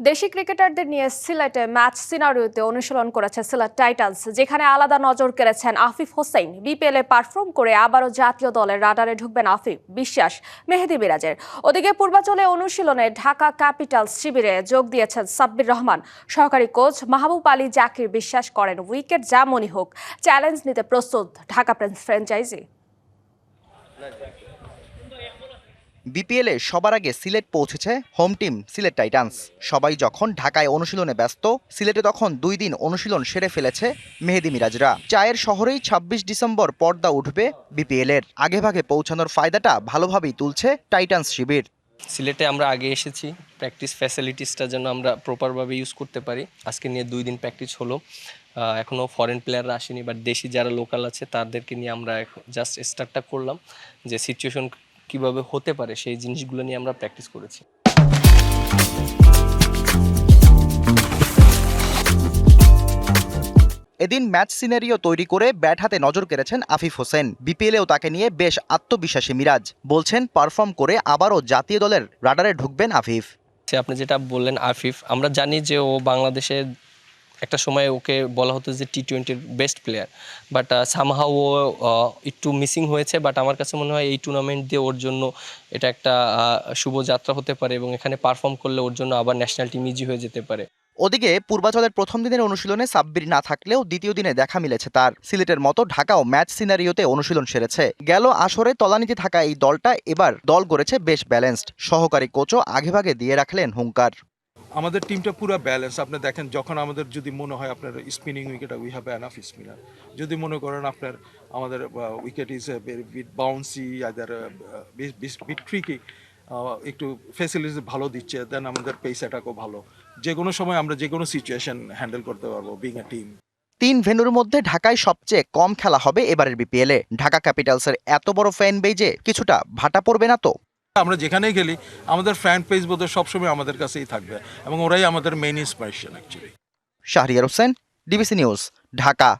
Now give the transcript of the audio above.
দেশি ক্রিকেটারদের নিয়ে সিলেটে ম্যাচ সিনারিওতে অনুশীলন করেছে সিলেট টাইটান্স, যেখানে আলাদা নজর কেড়েছেন আফিফ হোসেন বিপিএল পারফর্ম করে আবারও জাতীয় দলের রাডারে ঢুকবেন আফিফ, বিশ্বাস, মেহেদি বিরাজের। ওদিকে পূর্বাচলে অনুশীলনে ঢাকা ক্যাপিটালস শিবিরে যোগ দিয়েছেন সাব্বির রহমান। সহকারী কোচ মাহবুব আলী জাকির বিশ্বাস করেন, উইকেট যেমনই হোক, চ্যালেঞ্জ নিতে প্রস্তুত ঢাকা ফ্র্যাঞ্চাইজি বিপিএলে সবার আগে সিলেট পৌঁছেছে হোম টিম সিলেট টাইটান্স। সবাই যখন ঢাকায় অনুশীলনে ব্যস্ত, সিলেটে তখন দুই দিন অনুশীলন সেরে ফেলেছে মেহেদি মিরাজরা। চায়ের শহরেই ২৬ ডিসেম্বর পর্দা উঠবে বিপিএলের আগেভাগে পৌঁছানোর ফায়দাটা ভালোভাবেই তুলছে টাইটান্স শিবির। সিলেটে আমরা আগে এসেছি, প্র্যাকটিস ফ্যাসিলিটিসটা যেন আমরা প্রপারভাবে ইউজ করতে পারি। আজকে নিয়ে দুই দিন প্র্যাকটিস হলো। এখনও ফরেন প্লেয়াররা আসেনি বাট দেশি যারা লোকাল আছে, তাদেরকে নিয়ে আমরা জাস্ট স্টার্টটা করলাম। যে সিচুয়েশন কীভাবে হতে পারে সেই জিনিসগুলো নিয়ে আমরা প্র্যাকটিস করেছি। এদিন ম্যাচ সিনারিও তৈরি করে ব্যাট হাতে নজর কেড়েছেন আফিফ হোসেন। বিপিএলেও তাকে নিয়ে বেশ আত্মবিশ্বাসী মিরাজ। বলছেন পারফর্ম করে আবারও জাতীয় দলের রাডারে ঢুকবেন আফিফ। আপনি যেটা বললেন আফিফ আমরা জানি যে ও বাংলাদেশের একটা সময় ওকে বলা হতো যে টি টোয়েন্টির বেস্ট প্লেয়ার বাট সামহাও ও একটু মিসিং হয়েছে বাট আমার কাছে মনে হয় এই টুর্নামেন্ট দিয়ে ওর জন্য এটা একটা আহ, শুভ যাত্রা হতে পারে এবং এখানে পারফর্ম করলে ওর জন্য আবার ন্যাশনাল টিম ইজি হয়ে যেতে পারে। ওদিকে পূর্বাচলের প্রথম দিনের অনুশীলনে সাব্বির না থাকলেও দ্বিতীয় দিনে দেখা মিলেছে তার। সিলেটের মতো ঢাকাও ম্যাচ সিনারিওতে অনুশীলন সেরেছে। গেল আসরে তলানিতে থাকা এই দলটা এবার দল গড়েছে বেশ ব্যালেন্সড সহকারী কোচও আগেভাগে দিয়ে রাখলেন হুঙ্কার। আমাদের টিমটা পুরো ব্যালেন্স আপনি দেখেন, যখন আমাদের যদি মনে হয় আপনার spinning wicket we have enough spinner যদি মনে করেন আপনার, আমাদের wicket is bit bouncy other bit tricky একটু ফেসিলিটিস ভালো দিচ্ছে দেন আমাদের পেস অ্যাটাকও ভালো। যে কোনো সময় আমরা যে কোনো সিচুয়েশন হ্যান্ডেল করতে পারব বিং এ টিম তিন ভেন্যুর মধ্যে ঢাকায় সবচেয়ে কম খেলা হবে এবারের বিপিএলে ঢাকা ক্যাপিটালসের এত বড় ফ্যান বেজে কিছুটা ভাটা পড়বে না তো? আমরা যেখানেই গেলি, আমাদের ফ্যান পেজ বোধহয় সবসময় আমাদের কাছেই থাকবে এবং ওরাই আমাদের main inspiration actually Shahriar Hossain DBC news Dhaka.